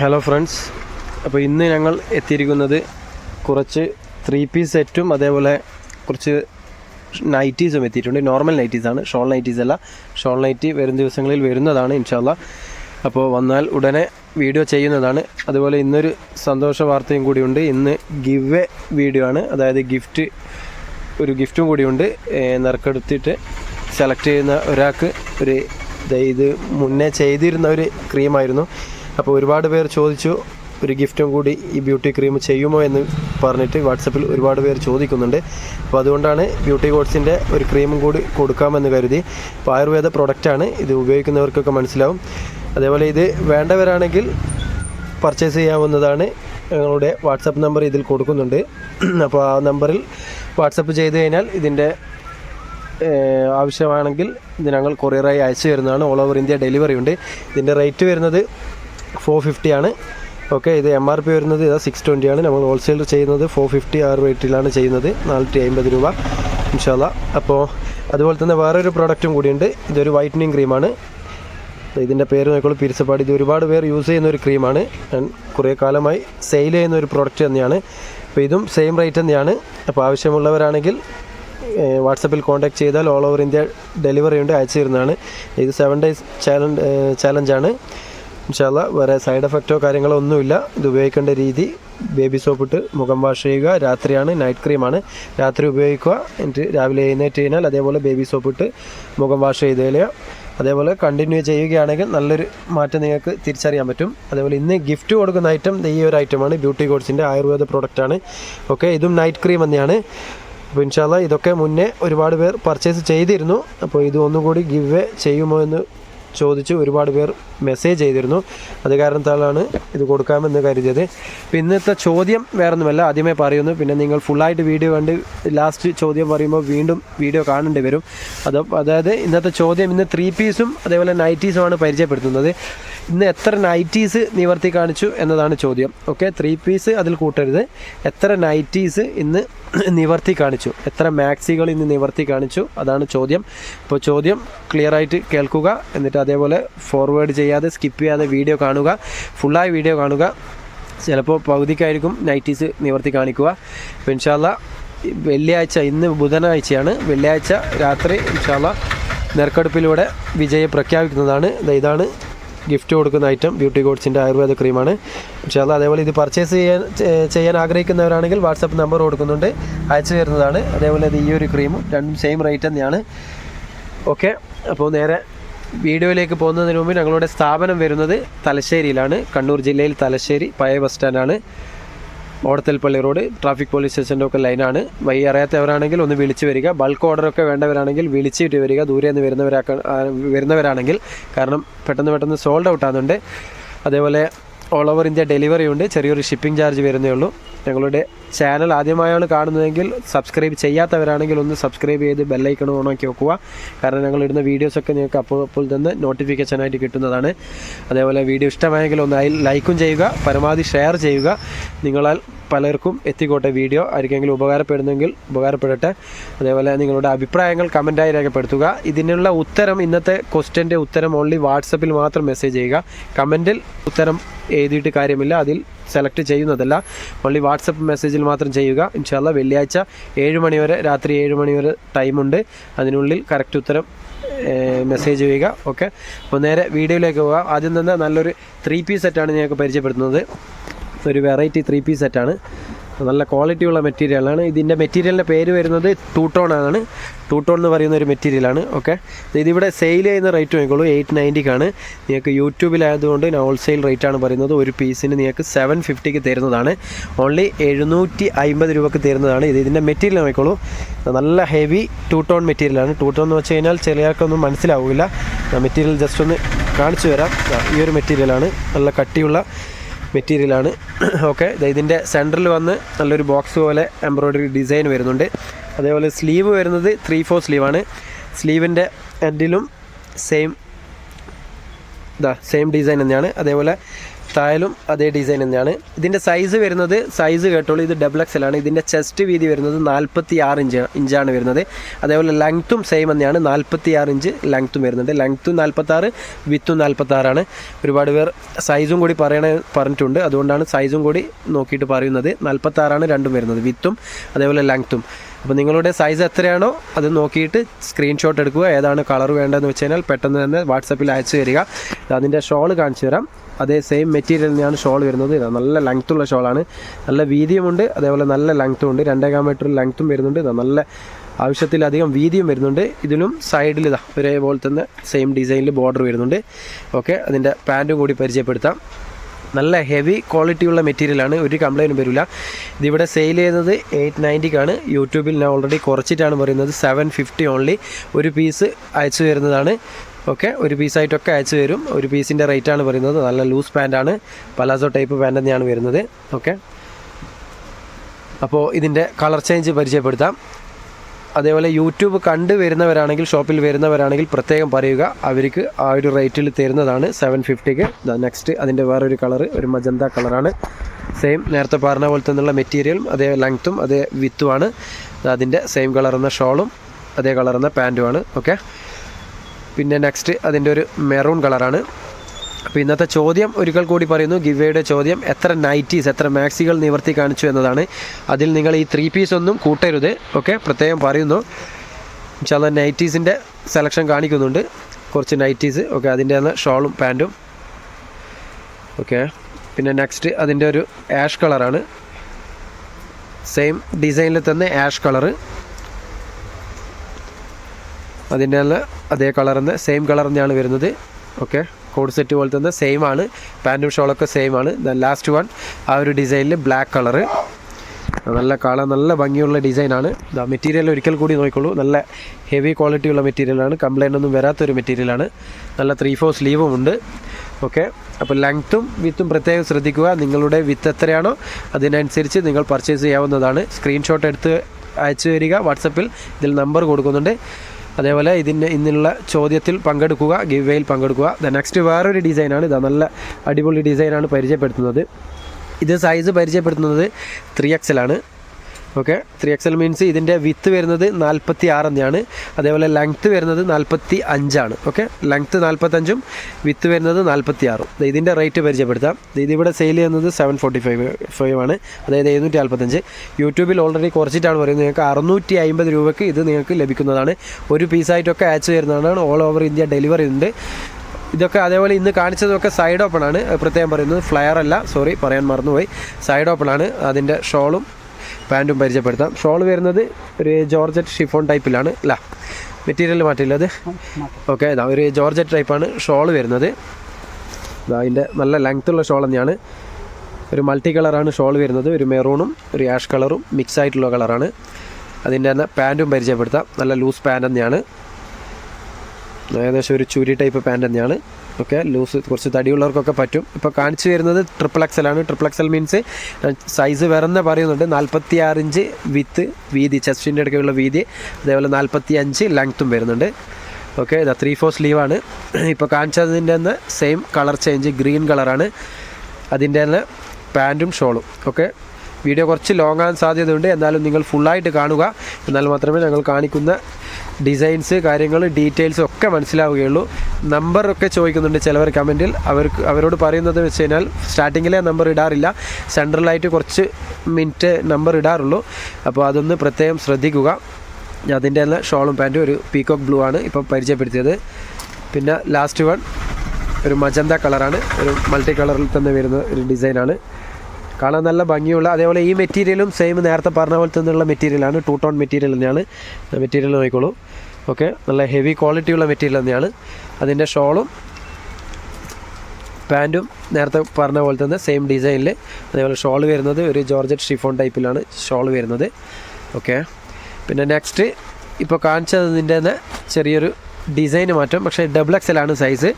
Hello friends അപ്പോൾ ഇന്ന് ഞങ്ങൾ എത്തിയിരിക്കുന്നത് കുറച്ച് ത്രീ പീസ് സെറ്റും അതേപോലെ കുറച്ച് നൈറ്റീസും എത്തിയിട്ടുണ്ട്. നോർമൽ നൈറ്റീസാണ് ഷോൾ നൈറ്റീസ് അല്ല. ഷോൾ നൈറ്റി വരും ദിവസങ്ങളിൽ വരുന്നതാണ് ഇൻഷാല്ല അപ്പോൾ വന്നാൽ ഉടനെ വീഡിയോ ചെയ്യുന്നതാണ്. അതുപോലെ ഇന്നൊരു സന്തോഷ വാർത്തയും കൂടിയുണ്ട് ഇന്ന് ഗിവ് എ വീഡിയോ ആണ്. അതായത് ഗിഫ്റ്റ് ഒരു ഗിഫ്റ്റും കൂടിയുണ്ട് നിറക്കെടുത്തിട്ട് സെലക്ട് ചെയ്യുന്ന ഒരാൾക്ക് ഒരു ഇത് മുന്നേ ചെയ്തിരുന്ന ഒരു ക്രീമായിരുന്നു അപ്പോൾ ഒരുപാട് പേർ ചോദിച്ചു ഒരു ഗിഫ്റ്റും കൂടി ഈ ബ്യൂട്ടി ക്രീം ചെയ്യുമോ എന്ന് പറഞ്ഞിട്ട് വാട്സപ്പിൽ ഒരുപാട് പേർ ചോദിക്കുന്നുണ്ട്. അപ്പോൾ അതുകൊണ്ടാണ് ബ്യൂട്ടി കോഡ്സിന്റെ ഒരു ക്രീമും കൂടി കൊടുക്കാമെന്ന് കരുതി. അപ്പോൾ ആയുർവേദ പ്രൊഡക്റ്റാണ് ഇത് ഉപയോഗിക്കുന്നവർക്കൊക്കെ മനസ്സിലാവും. അതേപോലെ ഇത് വേണ്ടവരാണെങ്കിൽ പർച്ചേസ് ചെയ്യാവുന്നതാണ് ഞങ്ങളുടെ വാട്സപ്പ് നമ്പർ ഇതിൽ കൊടുക്കുന്നുണ്ട്. അപ്പോൾ ആ നമ്പറിൽ വാട്സപ്പ് ചെയ്ത് കഴിഞ്ഞാൽ ഇതിന്റെ ആവശ്യമാണെങ്കിൽ ഇത് ഞങ്ങൾ കൊറിയറായി അയച്ചു തരുന്നതാണ്. ഓൾ ഓവർ ഇന്ത്യ ഡെലിവറി ഉണ്ട്. ഇതിന്റെ റേറ്റ് വരുന്നത് ഫോർ ഫിഫ്റ്റി ആണ്. ഓക്കെ ഇത് എം ആർ പി വരുന്നത് ഇതാ സിക്സ് ട്വന്റി ആണ്. നമ്മൾ ഹോൾസെയിൽ ചെയ്യുന്നത് ഫോർ ഫിഫ്റ്റി ആ റേറ്റിലാണ് ചെയ്യുന്നത്. നാനൂറ്റി അമ്പത് രൂപ ഇൻഷാല്ല അപ്പോൾ അതുപോലെ തന്നെ വേറൊരു പ്രോഡക്റ്റും കൂടിയുണ്ട്. ഇതൊരു വൈറ്റനിങ് ക്രീമാണ് ഇതിന്റെ പേര് നോക്കുള്ളൂ പിരിച്ചപ്പാട് ഇത് ഒരുപാട് പേർ യൂസ് ചെയ്യുന്ന ഒരു ക്രീമാണ് ഞാൻ കുറേ കാലമായി സെയിൽ ചെയ്യുന്ന ഒരു പ്രോഡക്റ്റ് തന്നെയാണ്. അപ്പോൾ ഇതും സെയിം റേറ്റ് തന്നെയാണ്. അപ്പോൾ ആവശ്യമുള്ളവരാണെങ്കിൽ വാട്സപ്പിൽ കോൺടാക്ട് ചെയ്താൽ ഓൾ ഓവർ ഇന്ത്യ ഡെലിവറി ഉണ്ട് അയച്ചു തരുന്നതാണ്. ഇത് സെവൻ ഡേയ്സ് ചാലഞ്ച് ചാലഞ്ചാണ് ഇൻഷാല്ല വേറെ സൈഡ് എഫക്റ്റോ കാര്യങ്ങളോ ഒന്നുമില്ല. ഇത് ഉപയോഗിക്കേണ്ട രീതി ബേബി സോപ്പ് ഇട്ട് മുഖം വാഷ് ചെയ്യുക. രാത്രിയാണ് നൈറ്റ് ക്രീമാണ് രാത്രി ഉപയോഗിക്കുക. എന്നിട്ട് രാവിലെ എഴുന്നേറ്റ് കഴിഞ്ഞാൽ അതേപോലെ ബേബി സോപ്പ് ഇട്ട് മുഖം വാഷ് ചെയ്ത് കളയുക അതേപോലെ കണ്ടിന്യൂ ചെയ്യുകയാണെങ്കിൽ നല്ലൊരു മാറ്റം നിങ്ങൾക്ക് തിരിച്ചറിയാൻ പറ്റും. അതേപോലെ ഇന്ന് ഗിഫ്റ്റ് കൊടുക്കുന്ന ഐറ്റം ഈ ഒരു ഐറ്റമാണ് ബ്യൂട്ടി കോഡ്സിന്റെ ആയുർവേദ പ്രോഡക്റ്റാണ് ഓക്കെ ഇതും നൈറ്റ് ക്രീം തന്നെയാണ്. അപ്പോൾ ഇൻഷാല്ല ഇതൊക്കെ മുന്നേ ഒരുപാട് പേർ പർച്ചേസ് ചെയ്തിരുന്നു. അപ്പോൾ ഇത് ഒന്നുകൂടി ഗിവ് ചെയ്യുമോ എന്ന് ചോദിച്ച് ഒരുപാട് പേർ മെസ്സേജ് ചെയ്തിരുന്നു. അത് കാരണത്താലാണ് ഇത് കൊടുക്കാമെന്ന് കരുതിയത്. ഇന്നത്തെ ചോദ്യം വേറൊന്നുമല്ല ആദ്യമേ പറയുന്നു. പിന്നെ നിങ്ങൾ ഫുള്ളായിട്ട് വീഡിയോ കണ്ട് ലാസ്റ്റ് ചോദ്യം പറയുമ്പോൾ വീണ്ടും വീഡിയോ കാണേണ്ടി വരും. അത് അതായത് ഇന്നത്തെ ചോദ്യം ഇന്ന് ത്രീ പീസും അതേപോലെ നൈറ്റീസുമാണ് പരിചയപ്പെടുത്തുന്നത്. ഇന്ന് എത്ര നൈറ്റീസ് നിവർത്തി കാണിച്ചു എന്നതാണ് ചോദ്യം. ഓക്കെ ത്രീ പീസ് അതിൽ കൂട്ടരുത്. എത്ര നൈറ്റീസ് ഇന്ന് നിവർത്തി കാണിച്ചു? എത്ര മാക്സികൾ ഇന്ന് നിവർത്തി കാണിച്ചു? അതാണ് ചോദ്യം. അപ്പോൾ ചോദ്യം ക്ലിയർ ആയിട്ട് കേൾക്കുക. എന്നിട്ട് അതേപോലെ ഫോർവേഡ് ചെയ്യാതെ സ്കിപ്പ് ചെയ്യാതെ വീഡിയോ കാണുക. ഫുള്ളായി വീഡിയോ കാണുക. ചിലപ്പോൾ പകുതിക്കായിരിക്കും നൈറ്റീസ് നിവർത്തി കാണിക്കുക. അപ്പോൾ ഇൻഷാല്ല വെള്ളിയാഴ്ച ഇന്ന് ബുധനാഴ്ചയാണ്. വെള്ളിയാഴ്ച രാത്രി ഇൻഷാല്ല നെർക്കെടുപ്പിലൂടെ വിജയം പ്രഖ്യാപിക്കുന്നതാണ്. ഇതാണ് ഗിഫ്റ്റ് കൊടുക്കുന്ന ഐറ്റം ബ്യൂട്ടി ഗോഡ്സിന്റെ ആയുർവേദ ക്രീമാണ്. ഇൻഷാല്ല അതേപോലെ ഇത് പർച്ചേസ് ചെയ്യാൻ ചെയ്യാൻ ആഗ്രഹിക്കുന്നവരാണെങ്കിൽ വാട്സപ്പ് നമ്പർ കൊടുക്കുന്നുണ്ട്. അയച്ചു തരുന്നതാണ്. അതേപോലെ ഇത് ഈ ഒരു ക്രീമും രണ്ടും സെയിം റേറ്റ് തന്നെയാണ്. ഓക്കെ അപ്പോൾ നേരെ വീഡിയോയിലേക്ക് പോകുന്നതിന് മുമ്പ് ഞങ്ങളുടെ സ്ഥാപനം വരുന്നത് തലശ്ശേരിയിലാണ്. കണ്ണൂർ ജില്ലയിൽ തലശ്ശേരി പഴയ ബസ് സ്റ്റാൻഡാണ്. ഓടത്തൽപ്പള്ളി റോഡ് ട്രാഫിക് പോലീസ് സ്റ്റേഷന്റെ ഒക്കെ ലൈനാണ്. വഴി അറിയാത്തവരാണെങ്കിൽ ഒന്ന് വിളിച്ച് വരിക. ബൾക്ക് ഓർഡറൊക്കെ വേണ്ടവരാണെങ്കിൽ വിളിച്ചിട്ട് വരിക. ദൂരെ നിന്ന് വരുന്നവരാക്ക വരുന്നവരാണെങ്കിൽ. കാരണം പെട്ടെന്ന് പെട്ടെന്ന് സോൾഡ് ഔട്ട് ആകുന്നുണ്ട് അതേപോലെ ഓൾ ഓവർ ഇന്ത്യ ഡെലിവറി ഉണ്ട്. ചെറിയൊരു ഷിപ്പിംഗ് ചാർജ് വരുന്നേ ഉള്ളൂ. ഞങ്ങളുടെ ചാനൽ ആദ്യമായാണ് കാണുന്നതെങ്കിൽ സബ്സ്ക്രൈബ് ചെയ്യാത്തവരാണെങ്കിൽ ഒന്ന് സബ്സ്ക്രൈബ് ചെയ്ത് ബെല്ലൈക്കൺ ഓണാക്കി വെക്കുക. കാരണം ഞങ്ങൾ ഇടുന്ന വീഡിയോസൊക്കെ നിങ്ങൾക്ക് അപ്പോൾ അപ്പോൾ തന്നെ നോട്ടിഫിക്കേഷനായിട്ട് കിട്ടുന്നതാണ്. അതേപോലെ വീഡിയോ ഇഷ്ടമായെങ്കിൽ ഒന്ന് അതിൽ ലൈക്കും ചെയ്യുക പരമാവധി ഷെയർ ചെയ്യുക. നിങ്ങളാൽ പലർക്കും എത്തിക്കോട്ടെ വീഡിയോ ആർക്കെങ്കിലും ഉപകാരപ്പെടുന്നെങ്കിൽ ഉപകാരപ്പെടട്ടെ. അതേപോലെ നിങ്ങളുടെ അഭിപ്രായങ്ങൾ കമന്റായി രേഖപ്പെടുത്തുക. ഇതിനുള്ള ഉത്തരം ഇന്നത്തെ ക്വസ്റ്റ്യന്റെ ഉത്തരം ഓൺലി വാട്സപ്പിൽ മാത്രം മെസ്സേജ് ചെയ്യുക. കമന്റിൽ ഉത്തരം എഴുതിയിട്ട് കാര്യമില്ല. അതിൽ സെലക്ട് ചെയ്യുന്നതല്ല. ഓൺലി വാട്സപ്പ് മെസ്സേജിൽ മാത്രം ചെയ്യുക. ഇൻഷാല്ല വെള്ളിയാഴ്ച ഏഴ് മണി വരെ രാത്രി ഏഴ് മണി വരെ ടൈമുണ്ട് അതിനുള്ളിൽ കറക്റ്റ് ഉത്തരം മെസ്സേജ് ചെയ്യുക. ഓക്കെ അപ്പോൾ നേരെ വീഡിയോയിലേക്ക് പോകാം. ആദ്യം തന്നെ നല്ലൊരു ത്രീ പീസ് സെറ്റാണ് ഞങ്ങൾക്ക് പരിചയപ്പെടുത്തുന്നത്. ഒരു വെറൈറ്റി ത്രീ പീസ് സെറ്റാണ് നല്ല ക്വാളിറ്റി ഉള്ള മെറ്റീരിയലാണ് ഇതിന്റെ മെറ്റീരിയലിന്റെ പേര് വരുന്നത് ടൂട്ടോൺ ആണ്. ടൂട്ടോൺ എന്ന് പറയുന്ന ഒരു മെറ്റീരിയലാണ് ഓക്കെ ഇതിവിടെ സെയിൽ ചെയ്യുന്ന റേറ്റ് നോക്കിക്കോളൂ. എയ്റ്റ് നയന്റിക്കാണ് നിങ്ങൾക്ക് യൂട്യൂബിലായതുകൊണ്ട് ഞാൻ ഹോൾസെയിൽ ആണ് പറയുന്നത്. ഒരു പീസിന് നിങ്ങൾക്ക് സെവൻ ഫിഫ്റ്റിക്ക് തരുന്നതാണ്. ഓൺലി എഴുന്നൂറ്റി അമ്പത് രൂപക്ക് തരുന്നതാണ്. ഇത് ഇതിന്റെ മെറ്റീരിയൽ നോക്കിക്കോളൂ. നല്ല ഹെവി ടൂട്ടോൺ ടോൺ മെറ്റീരിയലാണ് ടൂട്ടോൺ ടോൺ എന്ന് വെച്ച് കഴിഞ്ഞാൽ ചെറിയാൾക്കൊന്നും മനസ്സിലാവില്ല മെറ്റീരിയൽ ജസ്റ്റ് ഒന്ന് കാണിച്ചു തരാം. ഈ ഒരു മെറ്റീരിയലാണ് നല്ല കട്ടിയുള്ള മെറ്റീരിയലാണ്. ഓക്കെ ഇതിന്റെ സെന്ററിൽ വന്ന് നല്ലൊരു ബോക്സ് പോലെ എംബ്രോയ്ഡറി ഡിസൈൻ വരുന്നുണ്ട്. അതേപോലെ സ്ലീവ് വരുന്നത് ത്രീ ഫോർ സ്ലീവാണ് സ്ലീവിന്റെ എൻഡിലും സെയിം ഇതാ സെയിം ഡിസൈൻ തന്നെയാണ്. അതേപോലെ തായാലും അതേ ഡിസൈൻ തന്നെയാണ്. ഇതിന്റെ സൈസ് വരുന്നത് സൈസ് കേട്ടോളൂ. ഇത് ഡബിൾ എക്സൽ ആണ്. ഇതിന്റെ ചെസ്റ്റ് വീതി വരുന്നത് നാൽപ്പത്തി ആറ് ഇഞ്ച് ഇഞ്ചാണ് വരുന്നത്. അതേപോലെ ലെങ്ത്തും സെയിം തന്നെയാണ്. നാൽപ്പത്തി ആറ് ഇഞ്ച് ലെങ്ത്തും വരുന്നുണ്ട്. ലെങ്ത്തും നാൽപ്പത്താറ് വിത്തും നാൽപ്പത്താറാണ് ഒരുപാട് പേർ സൈസും കൂടി പറയണ പറഞ്ഞിട്ടുണ്ട്. അതുകൊണ്ടാണ് സൈസും കൂടി നോക്കിയിട്ട് പറയുന്നത്. നാൽപ്പത്താറാണ് രണ്ടും വരുന്നത് വിത്തും അതേപോലെ ലെങ്ത്തും അപ്പോൾ നിങ്ങളുടെ സൈസ് എത്രയാണോ അത് നോക്കിയിട്ട് സ്ക്രീൻഷോട്ട് എടുക്കുക. ഏതാണ് കളർ വേണ്ടതെന്ന് വെച്ച് കഴിഞ്ഞാൽ പെട്ടെന്ന് തന്നെ വാട്സപ്പിൽ അയച്ചു തരിക. അതിന്റെ ഷോൾ കാണിച്ചു തരാം. അതേ സെയിം മെറ്റീരിയൽ തന്നെയാണ് ഷോൾ വരുന്നത്. ഇതാ നല്ല ലെങ്ത്തുള്ള ഷോളാണ് നല്ല വീതിയുമുണ്ട് അതേപോലെ നല്ല ലെങ്ത്തും ഉണ്ട്. രണ്ടേകാൽ മീറ്റർ ലെങ്ത്തും വരുന്നുണ്ട്. ഇതാ നല്ല ആവശ്യത്തിലധികം വീതിയും വരുന്നുണ്ട്. ഇതിലും സൈഡിൽ ഇതാ ഒരേപോലെ തന്നെ സെയിം ഡിസൈനിൽ ബോർഡർ വരുന്നുണ്ട്. ഓക്കെ അതിന്റെ പാന്റും കൂടി പരിചയപ്പെടുത്താം. നല്ല ഹെവി ക്വാളിറ്റിയുള്ള മെറ്റീരിയലാണ് ഒരു കംപ്ലൈന്റും വരില്ല. ഇതിവിടെ സെയിൽ ചെയ്യുന്നത് എയ്റ്റ് നയന്റിക്കാണ് യൂട്യൂബിൽ ഞാൻ ഓൾറെഡി കുറച്ചിട്ടാണ് പറയുന്നത്. സെവൻ ഫിഫ്റ്റി ഓൺലി ഒരു പീസ് അയച്ചു തരുന്നതാണ്. ഓക്കെ ഒരു പീസായിട്ടൊക്കെ അയച്ചു തരും. ഒരു പീസിന്റെ റേറ്റാണ് പറയുന്നത് നല്ല ലൂസ് പാന്റാണ് പലാസോ ടൈപ്പ് പാന്റ് തന്നെയാണ് വരുന്നത്. ഓക്കെ. അപ്പോൾ ഇതിന്റെ കളർ ചേഞ്ച് പരിചയപ്പെടുത്താം. അതേപോലെ യൂട്യൂബ് കണ്ട് വരുന്നവരാണെങ്കിൽ ഷോപ്പിൽ വരുന്നവരാണെങ്കിൽ പ്രത്യേകം പറയുക. അവർക്ക് ആ ഒരു റേറ്റിൽ തരുന്നതാണ് സെവൻ ഫിഫ്റ്റിക്ക് നെക്സ്റ്റ് അതിന്റെ വേറൊരു കളറ് ഒരു മജന്ത കളറാണ്. സെയിം നേരത്തെ പറഞ്ഞ പോലെ തന്നെയുള്ള മെറ്റീരിയലും അതേ ലെങ്ത്തും അതേ വിത്തുമാണ് അതിന്റെ സെയിം കളർ എന്ന ഷോളും അതേ കളർ എന്ന പാന്റുമാണ് ഓക്കെ പിന്നെ നെക്സ്റ്റ് അതിന്റെ ഒരു മെറൂൺ കളറാണ് അപ്പോൾ ഇന്നത്തെ ചോദ്യം ഒരിക്കൽ കൂടി പറയുന്നു. ഗിവേയുടെ ചോദ്യം എത്ര നൈറ്റീസ് എത്ര മാക്സികൾ നിവർത്തി കാണിച്ചു എന്നതാണ്. അതിൽ നിങ്ങൾ ഈ ത്രീ പീസ് ഒന്നും കൂട്ടരുത്. ഓക്കെ പ്രത്യേകം പറയുന്നു. ചില നൈറ്റീസിന്റെ സെലക്ഷൻ കാണിക്കുന്നുണ്ട്. കുറച്ച് നൈറ്റീസ് ഓക്കെ അതിന്റെ തന്നെ ഷോളും പാന്റും. ഓക്കെ പിന്നെ നെക്സ്റ്റ് അതിന്റെ ഒരു ആഷ് കളറാണ് സെയിം ഡിസൈനിൽ തന്നെ ആഷ് കളറ് അതിന്റെ അതേ കളർ തന്നെ സെയിം കളർ തന്നെയാണ് വരുന്നത്. ഓക്കെ കോഡ് സെറ്റ് പോലെ തന്നെ സെയിം ആണ്. പാന്റും ഷോളൊക്കെ സെയിം ആണ്. ലാസ്റ്റ് വൺ ആ ഒരു ഡിസൈനിൽ ബ്ലാക്ക് കളറ് നല്ല കാണാൻ നല്ല ഭംഗിയുള്ള ഡിസൈനാണ് ഇതാ മെറ്റീരിയൽ ഒരിക്കൽ കൂടി നോക്കിക്കോളൂ. നല്ല ഹെവി ക്വാളിറ്റിയുള്ള മെറ്റീരിയലാണ് കംപ്ലൈന്റ് ഒന്നും വരാത്തൊരു മെറ്റീരിയലാണ് നല്ല ത്രീ ഫോർ സ്ലീവും ഉണ്ട്. ഓക്കെ അപ്പോൾ ലെങ്ത്തും വിത്തും പ്രത്യേകം ശ്രദ്ധിക്കുക. നിങ്ങളുടെ വിത്ത് എത്രയാണോ അതിനനുസരിച്ച് നിങ്ങൾ പർച്ചേസ് ചെയ്യാവുന്നതാണ്. സ്ക്രീൻഷോട്ട് എടുത്ത് അയച്ചു തരിക. വാട്സപ്പിൽ ഇതിൽ നമ്പർ കൊടുക്കുന്നുണ്ട്. അതേപോലെ ഇതിന് ഇന്നുള്ള ചോദ്യത്തിൽ പങ്കെടുക്കുക ഗിവ് വേയിൽ പങ്കെടുക്കുക. ദ നെക്സ്റ്റ് വേറൊരു ഡിസൈനാണ് ഇതാ നല്ല അടിപൊളി ഡിസൈനാണ് പരിചയപ്പെടുത്തുന്നത്. ഇത് സൈസ് പരിചയപ്പെടുത്തുന്നത് ത്രീ എക്സലാണ് ഓക്കെ ത്രീ എക്സൽ മീൻസ് ഇതിന്റെ വിത്ത് വരുന്നത് നാൽപ്പത്തി ആറ് തന്നെയാണ്. അതേപോലെ ലെങ്ത്ത് വരുന്നത് നാൽപ്പത്തി അഞ്ചാണ് ഓക്കെ ലെങ്ത്ത് നാൽപ്പത്തഞ്ചും വിത്ത് വരുന്നത് നാൽപ്പത്തി ആറും ഇതിന്റെ റേറ്റ് പരിചയപ്പെടുത്താം. ഇതിവിടെ സെയിൽ ചെയ്യുന്നത് സെവൻ ഫോർട്ടി ഫൈവ് ഫൈവ് ആണ്. അതായത് എഴുന്നൂറ്റി നാൽപ്പത്തഞ്ച് യൂട്യൂബിൽ ഓൾറെഡി കുറച്ചിട്ടാണ് പറയുന്നത്. നിങ്ങൾക്ക് അറുന്നൂറ്റി അമ്പത് രൂപയ്ക്ക് ഇത് നിങ്ങൾക്ക് ലഭിക്കുന്നതാണ്. ഒരു പീസായിട്ടൊക്കെ അയച്ചു തരുന്നതാണ് ഓൾ ഓവർ ഇന്ത്യ ഡെലിവറി ഉണ്ട്. ഇതൊക്കെ അതേപോലെ ഇന്ന് കാണിച്ചതൊക്കെ സൈഡ് ഓപ്പൺ ആണ്. പ്രത്യേകം പറയുന്നത് ഫ്ലയർ അല്ല. സോറി പറയാൻ മറന്നുപോയി. സൈഡ് ഓപ്പൺ ആണ്. അതിന്റെ ഷോളും പാന്റും പരിചയപ്പെടുത്താം. ഷോൾ വരുന്നത് ഒരു ജോർജറ്റ് ഷിഫോൺ ടൈപ്പിലാണ് അല്ല? മെറ്റീരിയൽ മാറ്റില്ല അത് ഓക്കെ ഇതാ ഒരു ജോർജറ്റ് ടൈപ്പാണ് ഷോൾ വരുന്നത്. ഇതാ അതിന്റെ നല്ല ലെങ്ത്തുള്ള ഷോൾ തന്നെയാണ്. ഒരു മൾട്ടി കളറാണ് ഷോൾ വരുന്നത്. ഒരു മെറൂണും ഒരു ആഷ് കളറും മിക്സ് ആയിട്ടുള്ള കളറാണ് അതിന്റെ തന്നെ പാന്റും പരിചയപ്പെടുത്താം. നല്ല ലൂസ് പാന്റ് തന്നെയാണ്. ഏകദേശം ഒരു ചുരി ടൈപ്പ് പാന്റ് തന്നെയാണ്. ഓക്കെ ലൂസ് കുറച്ച് തടിയുള്ളവർക്കൊക്കെ പറ്റും. ഇപ്പോൾ കാണിച്ചു വരുന്നത് ട്രിപ്പിൾ എക്സൽ ആണ്. ട്രിപ്പിൾ എക്സൽ മീൻസ് സൈസ് വേറെ പറയുന്നുണ്ട്. നാൽപ്പത്തി ആറ് ഇഞ്ച് വിത്ത് വീതി ചെസ്റ്റിന്റെ ഇടയ്ക്കുള്ള വീതി അതേപോലെ നാൽപ്പത്തി അഞ്ച് ലെങ്ത്തും വരുന്നുണ്ട്. ഓക്കെ ഇതാ ത്രീ ഫോർ സ്ലീവാണ് ഇപ്പോൾ കാണിച്ചതിന്റെ തന്നെ സെയിം കളർ ചേഞ്ച് ഗ്രീൻ കളറാണ് അതിന്റെ തന്നെ പാന്റും ഷോളും ഓക്കെ വീഡിയോ കുറച്ച് ലോങ് ആകാൻ സാധ്യതയുണ്ട്. എന്നാലും നിങ്ങൾ ഫുള്ളായിട്ട് കാണുക. എന്നാൽ മാത്രമേ ഞങ്ങൾ കാണിക്കുന്ന ഡിസൈൻസ് കാര്യങ്ങൾ ഡീറ്റെയിൽസ് ഒക്കെ മനസ്സിലാവുകയുള്ളൂ. നമ്പറൊക്കെ ചോദിക്കുന്നുണ്ട് ചിലവർ കമന്റിൽ അവർക്ക് അവരോട് പറയുന്നത് വെച്ച് കഴിഞ്ഞാൽ സ്റ്റാർട്ടിങ്ങിലെ നമ്പർ ഇടാറില്ല. സെൻട്രലായിട്ട് കുറച്ച് മിനിറ്റ് നമ്പർ ഇടാറുള്ളൂ. അപ്പോൾ അതൊന്ന് പ്രത്യേകം ശ്രദ്ധിക്കുക. അതിന്റെ തന്നെ ഷോളും പാന്റും ഒരു പീക്കോക്ക് ബ്ലൂ ആണ് ഇപ്പം പരിചയപ്പെടുത്തിയത്. പിന്നെ ലാസ്റ്റ് വൺ ഒരു മജന്ത കളറാണ് ഒരു മൾട്ടി കളറിൽ തന്നെ വരുന്ന ഒരു ഡിസൈനാണ് കാണാൻ നല്ല ഭംഗിയുള്ള അതേപോലെ ഈ മെറ്റീരിയലും സെയിം നേരത്തെ പറഞ്ഞ പോലെ തന്നെയുള്ള മെറ്റീരിയലാണ് ടൂ ടോൺ മെറ്റീരിയൽ തന്നെയാണ്. മെറ്റീരിയൽ നോക്കിക്കോളൂ. ഓക്കെ നല്ല ഹെവി ക്വാളിറ്റിയുള്ള മെറ്റീരിയൽ തന്നെയാണ്. അതിന്റെ ഷോളും പാന്റും നേരത്തെ പറഞ്ഞ പോലെ തന്നെ സെയിം ഡിസൈനിൽ അതേപോലെ ഷോൾ വരുന്നത് ഒരു ജോർജറ്റ് ഷിഫോൺ ടൈപ്പിലാണ് ഷോൾ വരുന്നത്. ഓക്കെ പിന്നെ നെക്സ്റ്റ് ഇപ്പോൾ കാണിച്ചതിന്റെ തന്നെ ചെറിയൊരു ഡിസൈൻ മാറ്റം. പക്ഷേ ഡബിൾ എക്സ് ആണ് size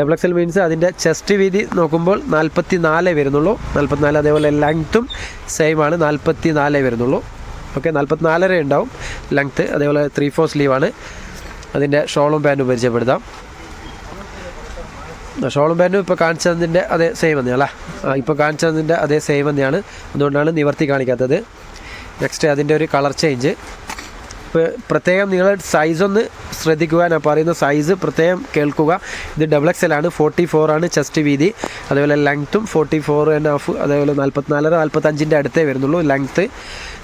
double X L means അതിന്റെ ചെസ്റ്റ് വീതി നോക്കുമ്പോൾ നാൽപ്പത്തി നാലേ വരുന്നുള്ളൂ. നാൽപ്പത്തിനാല് അതേപോലെ ലെങ്ത്തും സെയിം ആണ്. നാൽപ്പത്തി നാലേ വരുന്നുള്ളൂ. ഓക്കെ നാൽപ്പത്തിനാലര ഉണ്ടാവും. ലെങ്ത്ത് അതേപോലെ ത്രീ ഫോർ സ്ലീവാണ് അതിന്റെ ഷോളും പാന്റും പരിചയപ്പെടുത്താം. ഷോളും പാന്റും ഇപ്പോൾ കാണിച്ചതിന്റെ അതേ സെയിം തന്നെയാണ് അല്ലേ? ആ ഇപ്പോൾ കാണിച്ചതിന്റെ അതേ സെയിം തന്നെയാണ്. അതുകൊണ്ടാണ് നിവർത്തി കാണിക്കാത്തത്. നെക്സ്റ്റ് അതിന്റെ ഒരു കളർ ചേഞ്ച് പ്രത്യേകം നിങ്ങൾ സൈസ് ഒന്ന് ശ്രദ്ധിക്കുക ഞാൻ പറയുന്ന സൈസ് പ്രത്യേകം കേൾക്കുക. ഇത് ഡബിൾ എക്സ് എൽ ആണ്. ഫോർട്ടി ഫോർ ആണ് ചെസ്റ്റ് വീതി. അതേപോലെ ലെങ്ത്തും ഫോർട്ടി ഫോർ ആൻഡ് ഹാഫ് അതേപോലെ നാൽപ്പത്തിനാലര നാൽപ്പത്തഞ്ചിന്റെ അടുത്തേ വരുന്നുള്ളൂ. ലെങ്ത്ത്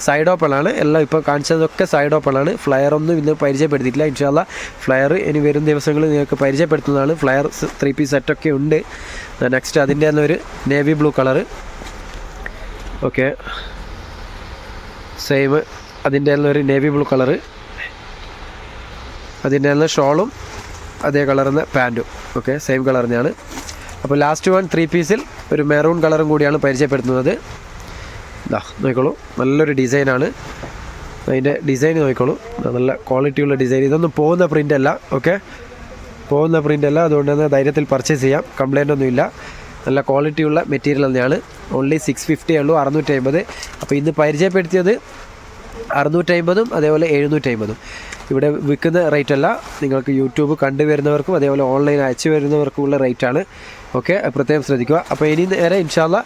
സൈഡ് ഓപ്പൺ ആണ്. എല്ലാം ഇപ്പോൾ കാണിച്ചതൊക്കെ സൈഡ് ഓപ്പൺ ആണ്. ഫ്ലയർ ഒന്നും ഇന്ന് പരിചയപ്പെടുത്തിയിട്ടില്ല. ഇൻഷാല്ല ഫ്ലയർ ഇനി വരും ദിവസങ്ങളിൽ നിങ്ങൾക്ക് പരിചയപ്പെടുത്തുന്നതാണ്. ഫ്ലയർ ത്രീ പീസ് സെറ്റൊക്കെ ഉണ്ട്. നെക്സ്റ്റ് അതിന്റെ തന്നെ ഒരു navy blue colour okay same അതിന്റെ ഒരു നേവി ബ്ലൂ കളർ അതിന്റെ തന്നെ ഷോളും അതേ കളറിന് പാന്റും ഓക്കെ സെയിം കളർ തന്നെയാണ്. അപ്പോൾ ലാസ്റ്റ് വൺ ത്രീ പീസിൽ ഒരു മെറൂൺ കളറും കൂടിയാണ് പരിചയപ്പെടുത്തുന്നത്. ഇതാ നോക്കിക്കോളൂ. നല്ലൊരു ഡിസൈനാണ് അതിന്റെ ഡിസൈൻ നോക്കിക്കോളൂ. നല്ല ക്വാളിറ്റിയുള്ള ഡിസൈൻ ഇതൊന്നും പോകുന്ന പ്രിന്റ് അല്ല. ഓക്കെ പോകുന്ന പ്രിന്റ് അല്ല. അതുകൊണ്ട് തന്നെ ധൈര്യത്തിൽ പർച്ചേസ് ചെയ്യാം. കംപ്ലൈന്റ് ഒന്നുമില്ല നല്ല ക്വാളിറ്റിയുള്ള മെറ്റീരിയൽ തന്നെയാണ്. ഓൺലി സിക്സ് ഫിഫ്റ്റി ഉള്ളൂ അറുന്നൂറ്റി അമ്പത്. അപ്പോൾ ഇന്ന് പരിചയപ്പെടുത്തിയത് അറുന്നൂറ്റമ്പതും അതേപോലെ എഴുന്നൂറ്റമ്പതും ഇവിടെ വിൽക്കുന്ന റേറ്റ് അല്ല. നിങ്ങൾക്ക് യൂട്യൂബ് കണ്ടുവരുന്നവർക്കും അതേപോലെ ഓൺലൈൻ അയച്ചു ഉള്ള റേറ്റാണ് ഓക്കെ പ്രത്യേകം ശ്രദ്ധിക്കുക. അപ്പോൾ ഇനി നേരെ ഇൻഷാല്ല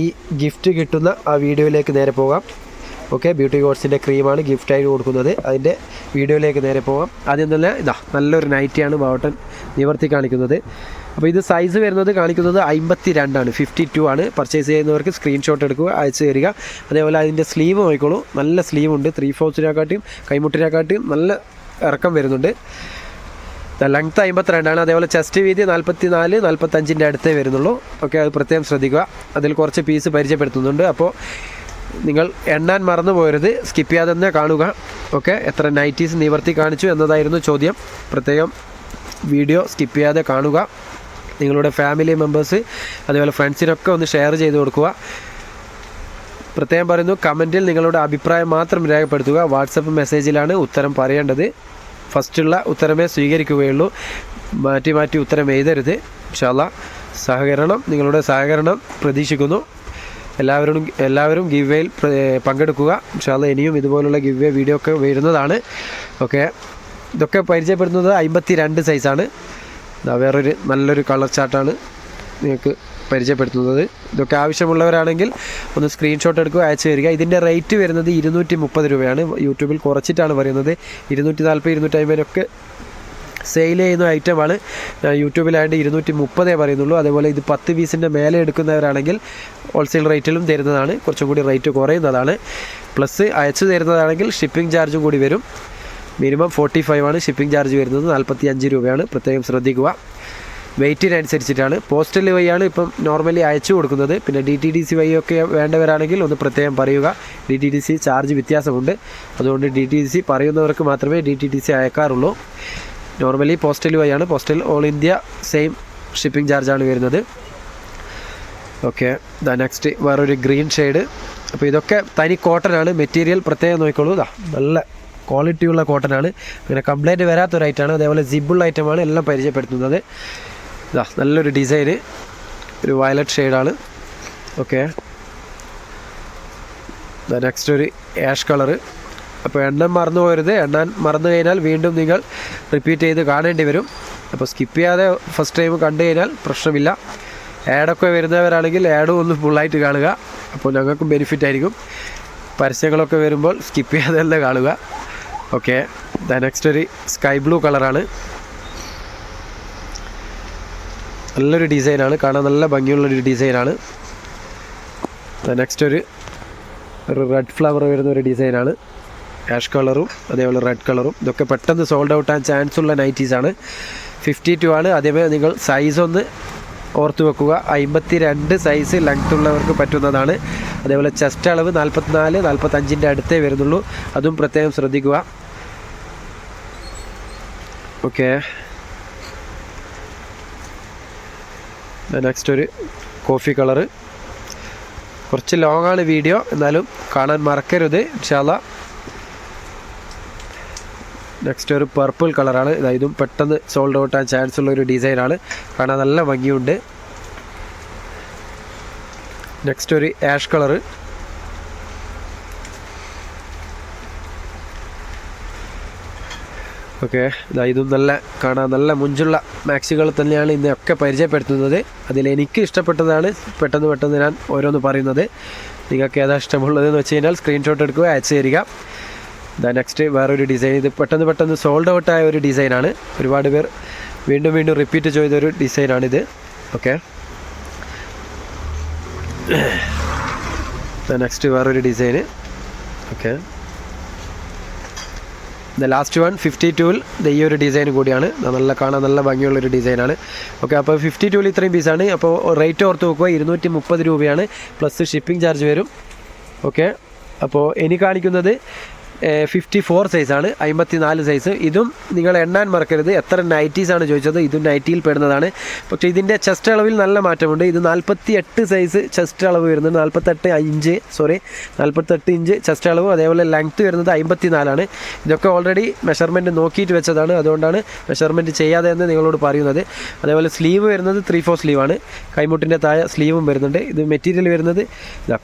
ഈ ഗിഫ്റ്റ് കിട്ടുന്ന ആ വീഡിയോയിലേക്ക് നേരെ പോകാം. ഓക്കെ ബ്യൂട്ടി ഗോഡ്സിന്റെ ക്രീമാണ് ഗിഫ്റ്റായി കൊടുക്കുന്നത്. അതിന്റെ വീഡിയോയിലേക്ക് നേരെ പോകാം. ആദ്യം തന്നെ ഇതാ നല്ലൊരു നൈറ്റിയാണ് ബാവട്ടൻ നിവർത്തി കാണിക്കുന്നത്. അപ്പോൾ ഇത് സൈസ് വരുന്നത് കാണിക്കുന്നത് അമ്പത്തി രണ്ടാണ് ഫിഫ്റ്റി ടു ആണ്. പർച്ചേസ് ചെയ്യുന്നവർക്ക് സ്ക്രീൻഷോട്ട് എടുക്കുക അയച്ചു തരിക. അതേപോലെ അതിന്റെ സ്ലീവ് നോക്കിക്കോളൂ. നല്ല സ്ലീവ് ഉണ്ട്. ത്രീ ഫോർത്തിനെക്കാട്ടിയും കൈമുട്ടിനെക്കാട്ടിയും നല്ല ഇറക്കം വരുന്നുണ്ട്. ലെങ്ത്ത് അമ്പത്തിരണ്ടാണ്. അതേപോലെ ചെസ്റ്റ് വീതി നാൽപ്പത്തി നാല് നാൽപ്പത്തഞ്ചിന്റെ അടുത്തേ വരുന്നുള്ളൂ. ഓക്കെ അത് പ്രത്യേകം ശ്രദ്ധിക്കുക. അതിൽ കുറച്ച് പീസ് പരിചയപ്പെടുത്തുന്നുണ്ട്. അപ്പോൾ നിങ്ങൾ എണ്ണാൻ മറന്നു പോരുത്. സ്കിപ്പ് ചെയ്യാതെ തന്നെ കാണുക. ഓക്കെ എത്ര നൈറ്റീസ് നിവർത്തി കാണിച്ചു എന്നതായിരുന്നു ചോദ്യം. പ്രത്യേകം വീഡിയോ സ്കിപ്പ് ചെയ്യാതെ കാണുക. നിങ്ങളുടെ ഫാമിലി മെമ്പേഴ്സ് അതുപോലെ ഫ്രണ്ട്സിനൊക്കെ ഒന്ന് ഷെയർ ചെയ്ത് കൊടുക്കുക. പ്രത്യേകം പറയുന്നു കമന്റിൽ നിങ്ങളുടെ അഭിപ്രായം മാത്രം രേഖപ്പെടുത്തുക. വാട്സപ്പ് മെസ്സേജിലാണ് ഉത്തരം പറയേണ്ടത്. ഫസ്റ്റുള്ള ഉത്തരമേ സ്വീകരിക്കുകയുള്ളൂ. മാറ്റി മാറ്റി ഉത്തരം എഴുതരുത്. ഇൻഷാല്ല സഹകരണം നിങ്ങളുടെ സഹകരണം പ്രതീക്ഷിക്കുന്നു. എല്ലാവരും എല്ലാവരും ഗിവ് വേയിൽ പങ്കെടുക്കുക. ഇൻഷാല്ല ഇനിയും ഇതുപോലുള്ള ഗിവ് വേ വീഡിയോ ഒക്കെ വരുന്നതാണ്. ഓക്കെ ഇതൊക്കെ പരിചയപ്പെടുന്നത് അമ്പത്തി രണ്ട് സൈസാണ് വേറൊരു നല്ലൊരു കളർ ചാർട്ടാണ് നിങ്ങൾക്ക് പരിചയപ്പെടുത്തുന്നത്. ഇതൊക്കെ ആവശ്യമുള്ളവരാണെങ്കിൽ ഒന്ന് സ്ക്രീൻഷോട്ട് എടുക്കുക അയച്ചു തരിക. ഇതിന്റെ റേറ്റ് വരുന്നത് ഇരുന്നൂറ്റി മുപ്പത് രൂപയാണ്. യൂട്യൂബിൽ കുറച്ചിട്ടാണ് പറയുന്നത്. ഇരുന്നൂറ്റി നാൽപ്പത് ഇരുന്നൂറ്റി അമ്പതിനൊക്കെ സെയിൽ ചെയ്യുന്ന ഐറ്റമാണ് യൂട്യൂബിലായിട്ട് ഇരുന്നൂറ്റി മുപ്പതേ പറയുന്നുള്ളൂ. അതേപോലെ ഇത് പത്ത് പീസിന്റെ മേലെ എടുക്കുന്നവരാണെങ്കിൽ ഹോൾസെയിൽ റേറ്റിലും തരുന്നതാണ്. കുറച്ചും കൂടി റേറ്റ് കുറയുന്നതാണ്. പ്ലസ് അയച്ചു തരുന്നതാണെങ്കിൽ ഷിപ്പിംഗ് ചാർജും കൂടി വരും. മിനിമം ഫോർട്ടി ഫൈവ് ആണ് ഷിപ്പിംഗ് ചാർജ് വരുന്നത്. നാൽപ്പത്തി അഞ്ച് രൂപയാണ്. പ്രത്യേകം ശ്രദ്ധിക്കുക. വെയിറ്റിനനുസരിച്ചിട്ടാണ് പോസ്റ്റൽ വഴിയാണ് ഇപ്പം നോർമലി അയച്ചു കൊടുക്കുന്നത്. പിന്നെ ഡി ടി ഡി സി വഴിയൊക്കെ വേണ്ടവരാണെങ്കിൽ ഒന്ന് പ്രത്യേകം പറയുക. D T D C charge വ്യത്യാസമുണ്ട്. അതുകൊണ്ട് ഡി ടി ഡി സി പറയുന്നവർക്ക് മാത്രമേ ഡി ടി ഡി സി അയക്കാറുള്ളൂ. നോർമലി പോസ്റ്റൽ വഴിയാണ്. Postal all India same shipping ചാർജാണ് വരുന്നത്. ഓക്കെ ദ നെക്സ്റ്റ് വേറൊരു ഗ്രീൻ ഷെയ്ഡ് അപ്പോൾ ഇതൊക്കെ തനി കോട്ടനാണ് മെറ്റീരിയൽ പ്രത്യേകം നോക്കിക്കോളൂ. നല്ല ക്വാളിറ്റിയുള്ള കോട്ടനാണ്. അങ്ങനെ കംപ്ലൈന്റ് വരാത്തൊരു ഐറ്റമാണ് അതേപോലെ ജിബിൾ ഐറ്റമാണ് എല്ലാം പരിചയപ്പെടുത്തുന്നത്. ഇതാ നല്ലൊരു ഡിസൈൻ ഒരു വയലറ്റ് ഷെയ്ഡാണ് ഓക്കെ നെക്സ്റ്റ് ഒരു ആഷ് കളറ് അപ്പോൾ എണ്ണം മറന്നു പോരുത് എണ്ണാൻ മറന്നു കഴിഞ്ഞാൽ വീണ്ടും നിങ്ങൾ റിപ്പീറ്റ് ചെയ്ത് കാണേണ്ടി വരും. അപ്പോൾ സ്കിപ്പ് ചെയ്യാതെ ഫസ്റ്റ് ടൈം കണ്ടു കഴിഞ്ഞാൽ പ്രശ്നമില്ല. ആഡൊക്കെ വരുന്നവരാണെങ്കിൽ ആഡും ഒന്ന് ഫുള്ളായിട്ട് കാണുക. അപ്പോൾ ഞങ്ങൾക്കും ബെനിഫിറ്റ് ആയിരിക്കും. പരസ്യങ്ങളൊക്കെ വരുമ്പോൾ സ്കിപ്പ് ചെയ്യാതെ തന്നെ കാണുക. ഓക്കെ. ദ നെക്സ്റ്റ് ഒരു സ്കൈ ബ്ലൂ കളറാണ്. നല്ലൊരു ഡിസൈനാണ്. കാണാൻ നല്ല ഭംഗിയുള്ളൊരു ഡിസൈനാണ്. നെക്സ്റ്റ് ഒരു ഒരു റെഡ് ഫ്ലവർ വരുന്ന ഒരു ഡിസൈനാണ്. ആഷ് കളറും അതേപോലെ റെഡ് കളറും. ഇതൊക്കെ പെട്ടെന്ന് സോൾഡ് ഔട്ട് ആകാൻ ചാൻസ് ഉള്ള നൈറ്റീസാണ്. ഫിഫ്റ്റി ടു ആണ്. അതേപോലെ നിങ്ങൾ സൈസ് ഒന്ന് ഓർത്ത് വെക്കുക. അമ്പത്തി രണ്ട് സൈസ് ലെങ്ത് ഉള്ളവർക്ക് പറ്റുന്നതാണ്. അതേപോലെ ചെസ്റ്റ് അളവ് നാൽപ്പത്തിനാല് നാൽപ്പത്തഞ്ചിന്റെ അടുത്തേ വരുന്നുള്ളൂ. അതും പ്രത്യേകം ശ്രദ്ധിക്കുക. ഓക്കെ നെക്സ്റ്റ് ഒരു കോഫി കളറ് കുറച്ച് ലോങ് ആണ് വീഡിയോ എന്നാലും കാണാൻ മറക്കരുത് ഇൻഷാല്ല നെക്സ്റ്റ് ഒരു പർപ്പിൾ കളറാണ് ഇതാ ഇതും പെട്ടെന്ന് സോൾഡ് ഔട്ട് ആൻ ചാൻസ് ഉള്ള ഒരു ഡിസൈനാണ് കാണാൻ നല്ല ഭംഗിയുണ്ട്. നെക്സ്റ്റ് ഒരു ആഷ് കളർ ഓക്കെ ഇതാ നല്ല കാണാൻ നല്ല മുഞ്ചുള്ള മാക്സികൾ തന്നെയാണ് ഇന്നൊക്കെ പരിചയപ്പെടുത്തുന്നത്. അതിൽ എനിക്ക് ഇഷ്ടപ്പെട്ടതാണ് പെട്ടെന്ന് പെട്ടെന്ന് ഞാൻ ഓരോന്ന് പറയുന്നത്. നിങ്ങൾക്ക് ഏതാ ഇഷ്ടമുള്ളതെന്ന് വെച്ച് കഴിഞ്ഞാൽ സ്ക്രീൻഷോട്ട് എടുക്കുക അയച്ചു തരിക. ഇതാ നെക്സ്റ്റ് വേറൊരു ഡിസൈൻ ഇത് പെട്ടെന്ന് പെട്ടെന്ന് സോൾഡ് ഔട്ടായ ഒരു ഡിസൈനാണ് ഒരുപാട് പേർ വീണ്ടും വീണ്ടും റിപ്പീറ്റ് ചെയ്തൊരു ഡിസൈനാണിത് ഓക്കെ നെക്സ്റ്റ് വേറൊരു ഡിസൈന് okay the last one fifty ടൂവിൽ ഈ ഒരു ഡിസൈൻ കൂടിയാണ്. നല്ല കാണാൻ നല്ല ഭംഗിയുള്ളൊരു ഡിസൈനാണ് ഓക്കെ അപ്പോൾ ഫിഫ്റ്റി ടൂവിൽ ഇത്രയും പീസാണ് അപ്പോൾ റേറ്റ് ഓർത്ത് നോക്കുക ഇരുന്നൂറ്റി മുപ്പത് രൂപയാണ് പ്ലസ് ഷിപ്പിംഗ് ചാർജ് വരും. ഓക്കെ അപ്പോൾ ഇനി കാണിക്കുന്നത് ഫിഫ്റ്റി ഫോർ സൈസാണ് അമ്പത്തി നാല് സൈസ് ഇതും നിങ്ങൾ എണ്ണാൻ മറക്കരുത്. എത്ര നൈറ്റീസ് ആണ് ചോദിച്ചത്. ഇതും നൈറ്റിയിൽ പെടുന്നതാണ്. പക്ഷേ ഇതിന്റെ ചെസ്റ്റ് അളവിൽ നല്ല മാറ്റമുണ്ട്. ഇത് നാൽപ്പത്തി എട്ട് സൈസ് ചെസ്റ്റ് അളവ് വരുന്നുണ്ട്. നാൽപ്പത്തെട്ട് ഇഞ്ച് സോറി നാൽപ്പത്തെട്ട് ഇഞ്ച് ചെസ്റ്റ് അളവ്. അതേപോലെ ലെങ്ത്ത് വരുന്നത് അമ്പത്തി നാലാണ് ഇതൊക്കെ ഓൾറെഡി മെഷർമെന്റ് നോക്കിയിട്ട് വെച്ചതാണ്. അതുകൊണ്ടാണ് മെഷർമെന്റ് ചെയ്യാതെ എന്ന് നിങ്ങളോട് പറയുന്നത്. അതേപോലെ സ്ലീവ് വരുന്നത് ത്രീ ഫോർ സ്ലീവാണ് കൈമുട്ടിന്റെ താഴെ സ്ലീവും വരുന്നുണ്ട്. ഇത് മെറ്റീരിയൽ വരുന്നത്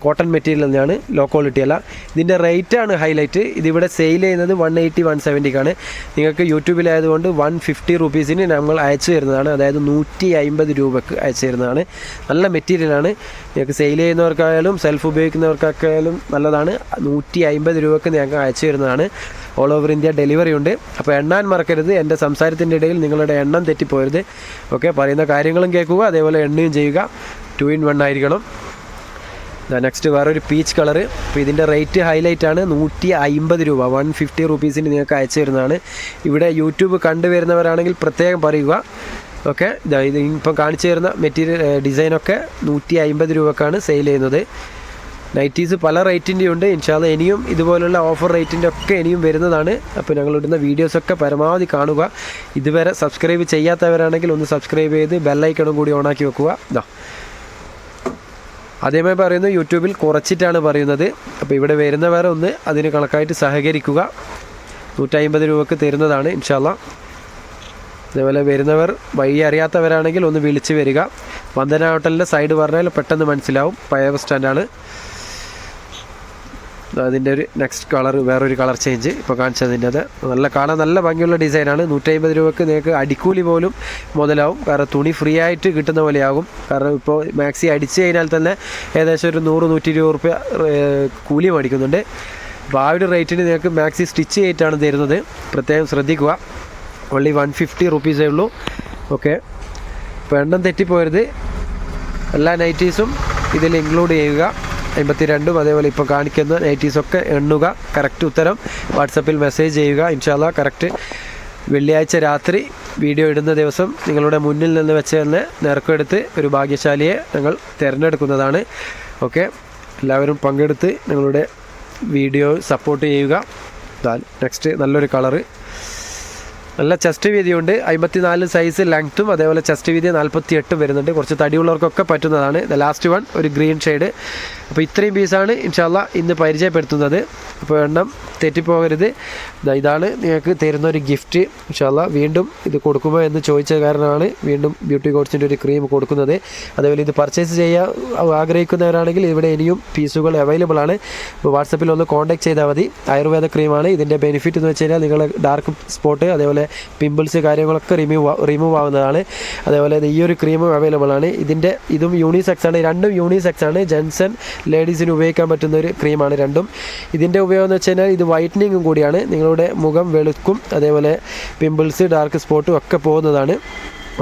കോട്ടൺ മെറ്റീരിയൽ തന്നെയാണ്. ലോ ക്വാളിറ്റി അല്ല. ഇതിന്റെ റേറ്റാണ് ഹൈലൈറ്റ് ഇതിവിടെ സെയിൽ ചെയ്യുന്നത് വൺ എയ്റ്റി വൺ സെവന്റിക്കാണ് നിങ്ങൾക്ക് യൂട്യൂബിലായതുകൊണ്ട് വൺ ഫിഫ്റ്റി റുപ്പീസിന് നമ്മൾ അയച്ചു തരുന്നതാണ്. അതായത് നൂറ്റി അമ്പത് രൂപക്ക് അയച്ചു തരുന്നതാണ്. നല്ല മെറ്റീരിയലാണ്. നിങ്ങൾക്ക് സെയിൽ ചെയ്യുന്നവർക്കായാലും സെൽഫ് ഉപയോഗിക്കുന്നവർക്കായാലും നല്ലതാണ്. നൂറ്റി അമ്പത് രൂപക്ക് ഞങ്ങൾക്ക് അയച്ചു തരുന്നതാണ്. ഓൾ ഓവർ ഇന്ത്യ ഡെലിവറി ഉണ്ട്. അപ്പോൾ എണ്ണാൻ മറക്കരുത്. എന്റെ സംസാരത്തിന്റെ ഇടയിൽ നിങ്ങളുടെ എണ്ണം തെറ്റിപ്പോരുത്. ഓക്കെ പറയുന്ന കാര്യങ്ങളും കേൾക്കുക. അതേപോലെ എണ്ണയും ചെയ്യുക. ടു ഇൻ വൺ ആയിരിക്കണം. നെക്സ്റ്റ് വേറൊരു പീച്ച് കളർ അപ്പോൾ ഇതിന്റെ റേറ്റ് ഹൈലൈറ്റ് ആണ് നൂറ്റി അമ്പത് രൂപ വൺ ഫിഫ്റ്റി റുപ്പീസിന് നിങ്ങൾക്ക് അയച്ചു തരുന്നതാണ്. ഇവിടെ യൂട്യൂബ് കണ്ടുവരുന്നവരാണെങ്കിൽ പ്രത്യേകം പറയുക. ഓക്കെ ഇത് ഇപ്പം കാണിച്ചു തരുന്ന മെറ്റീരിയൽ ഡിസൈനൊക്കെ നൂറ്റി അമ്പത് രൂപക്കാണ് സെയിൽ ചെയ്യുന്നത്. നൈറ്റീസ് പല റേറ്റിന്റെ ഉണ്ട്. ഇൻഷാല്ല ഇനിയും ഇതുപോലുള്ള ഓഫർ റേറ്റിന്റെ ഒക്കെ ഇനിയും വരുന്നതാണ്. അപ്പോൾ ഞങ്ങൾ ഇടുന്ന വീഡിയോസൊക്കെ പരമാവധി കാണുക. ഇതുവരെ സബ്സ്ക്രൈബ് ചെയ്യാത്തവരാണെങ്കിൽ ഒന്ന് സബ്സ്ക്രൈബ് ചെയ്ത് ബെല്ലൈക്കണും കൂടി ഓണാക്കി വെക്കുക. ഇതാ അതേമായി പറയുന്നത് യൂട്യൂബിൽ കുറച്ചിട്ടാണ് പറയുന്നത്. അപ്പോൾ ഇവിടെ വരുന്നവരെ ഒന്ന് അതിന് കണക്കായിട്ട് സഹകരിക്കുക. നൂറ്റമ്പത് രൂപക്ക് തരുന്നതാണ് ഇൻഷാല്ല അതേപോലെ വരുന്നവർ വഴി അറിയാത്തവരാണെങ്കിൽ ഒന്ന് വിളിച്ച് വരിക. വന്ദന ഹോട്ടലിന്റെ സൈഡ് പറഞ്ഞാൽ പെട്ടെന്ന് മനസ്സിലാവും. പഴയ ബസ് സ്റ്റാൻഡാണ്. അതിന്റെ ഒരു നെക്സ്റ്റ് കളർ വേറൊരു കളർ ചേഞ്ച് ഇപ്പോൾ കാണിച്ചതിന്റെ അത് നല്ല കാണാൻ നല്ല ഭംഗിയുള്ള ഡിസൈനാണ് നൂറ്റമ്പത് രൂപയ്ക്ക് നിങ്ങൾക്ക് അടിക്കൂലി പോലും മുതലാവും. കാരണം തുണി ഫ്രീ ആയിട്ട് കിട്ടുന്ന പോലെയാകും. കാരണം ഇപ്പോൾ മാക്സി അടിച്ച് കഴിഞ്ഞാൽ തന്നെ ഏകദേശം ഒരു നൂറ് നൂറ്റി ഇരുപത് റുപ്യ കൂലി മേടിക്കുന്നുണ്ട്. അപ്പോൾ ആ ഒരു റേറ്റിന് നിങ്ങൾക്ക് മാക്സി സ്റ്റിച്ച് ചെയ്തിട്ടാണ് തരുന്നത്. പ്രത്യേകം ശ്രദ്ധിക്കുക. ഓൺലി വൺ ഫിഫ്റ്റി റുപ്പീസേ ഉള്ളൂ. ഓക്കെ. അപ്പോൾ എണ്ണം തെറ്റിപ്പോരുത് എല്ലാ നൈറ്റീസും ഇതിൽ ഇൻക്ലൂഡ് ചെയ്യുക. അമ്പത്തി രണ്ടും അതേപോലെ ഇപ്പോൾ കാണിക്കുന്ന നൈറ്റീസൊക്കെ എണ്ണുക. കറക്റ്റ് ഉത്തരം. വാട്സപ്പിൽ മെസ്സേജ് ചെയ്യുക. ഇൻഷാല്ല കറക്റ്റ് വെള്ളിയാഴ്ച രാത്രി വീഡിയോ ഇടുന്ന ദിവസം നിങ്ങളുടെ മുന്നിൽ നിന്ന് വെച്ച് തന്നെ നിറക്കെടുത്ത് ഒരു ഭാഗ്യശാലിയെ ഞങ്ങൾ തിരഞ്ഞെടുക്കുന്നതാണ്. ഓക്കെ എല്ലാവരും പങ്കെടുത്ത് നിങ്ങളുടെ വീഡിയോ സപ്പോർട്ട് ചെയ്യുക. നെക്സ്റ്റ് നല്ലൊരു കളറ് നല്ല ചെസ്റ്റ് വീതിയുണ്ട്. അമ്പത്തിനാല് സൈസ് ലെങ്ത്തും അതേപോലെ ചെസ്റ്റ് വീതി നാൽപ്പത്തി എട്ടും വരുന്നുണ്ട്. കുറച്ച് തടിയുള്ളവർക്കൊക്കെ പറ്റുന്നതാണ്. ദ ലാസ്റ്റ് വൺ ഒരു ഗ്രീൻ ഷെയ്ഡ് അപ്പോൾ ഇത്രയും പീസാണ് ഇൻഷാല്ല ഇന്ന് പരിചയപ്പെടുത്തുന്നത്. അപ്പോൾ എണ്ണം തെറ്റിപ്പോകരുത്. ഇതാണ് നിങ്ങൾക്ക് തരുന്ന ഒരു ഗിഫ്റ്റ് ഇൻഷാല്ല വീണ്ടും ഇത് കൊടുക്കുമോ എന്ന് ചോദിച്ച കാരണമാണ് വീണ്ടും ബ്യൂട്ടി കോഡ്സിന്റെ ഒരു ക്രീം കൊടുക്കുന്നത്. അതേപോലെ ഇത് പർച്ചേസ് ചെയ്യാൻ ആഗ്രഹിക്കുന്നവരാണെങ്കിൽ ഇവിടെ ഇനിയും പീസുകൾ അവൈലബിൾ ആണ്. ഇപ്പോൾ വാട്സപ്പിൽ ഒന്ന് കോൺടാക്ട് ചെയ്താൽ മതി. ആയുർവേദ ക്രീമാണ് ഇതിന്റെ ബെനിഫിറ്റ് എന്ന് വെച്ച് കഴിഞ്ഞാൽ നിങ്ങൾ ഡാർക്ക് സ്പോട്ട് അതേപോലെ പിമ്പിൾസ് കാര്യങ്ങളൊക്കെ റിമൂവ് റിമൂവ് ആവുന്നതാണ്. അതേപോലെ ഈ ഒരു ക്രീമും അവൈലബിൾ ആണ്. ഇതിന്റെ ഇതും യൂണിസെക്സ് ആണ്. രണ്ടും യൂണിസെക്സ് ആണ്. ജെൻസൺ ലേഡീസിന് ഉപയോഗിക്കാൻ പറ്റുന്ന ഒരു ക്രീമാണ് രണ്ടും. ഇതിന്റെ ഉപയോഗം എന്ന് വെച്ച് കഴിഞ്ഞാൽ ഇത് വൈറ്റനിങ്ങും കൂടിയാണ്. നിങ്ങളുടെ മുഖം വെളുക്കും. അതേപോലെ പിമ്പിൾസ് ഡാർക്ക് സ്പോട്ടും ഒക്കെ പോകുന്നതാണ്.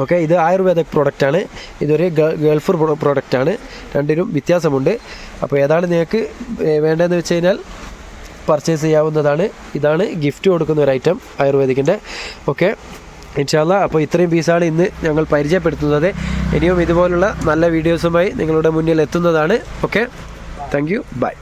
ഓക്കെ ഇത് ആയുർവേദ പ്രൊഡക്റ്റാണ് ഇതൊരു ഗൾഫ് പ്രൊഡക്റ്റാണ് രണ്ടിനും വ്യത്യാസമുണ്ട്. അപ്പോൾ ഏതാണ് നിങ്ങൾക്ക് വേണ്ടതെന്ന് വെച്ച് കഴിഞ്ഞാൽ പർച്ചേസ് ചെയ്യാവുന്നതാണ്. ഇതാണ് ഗിഫ്റ്റ് കൊടുക്കുന്ന ഒരു ഐറ്റം ആയുർവേദിക്കിന്റെ ഓക്കെ ഇൻഷാല്ല അപ്പോൾ ഇത്രയും പീസാണ് ഇന്ന് ഞങ്ങൾ പരിചയപ്പെടുത്തുന്നത്. ഇനിയും ഇതുപോലുള്ള നല്ല വീഡിയോസുമായി നിങ്ങളുടെ മുന്നിൽ എത്തുന്നതാണ്. Okay thank you by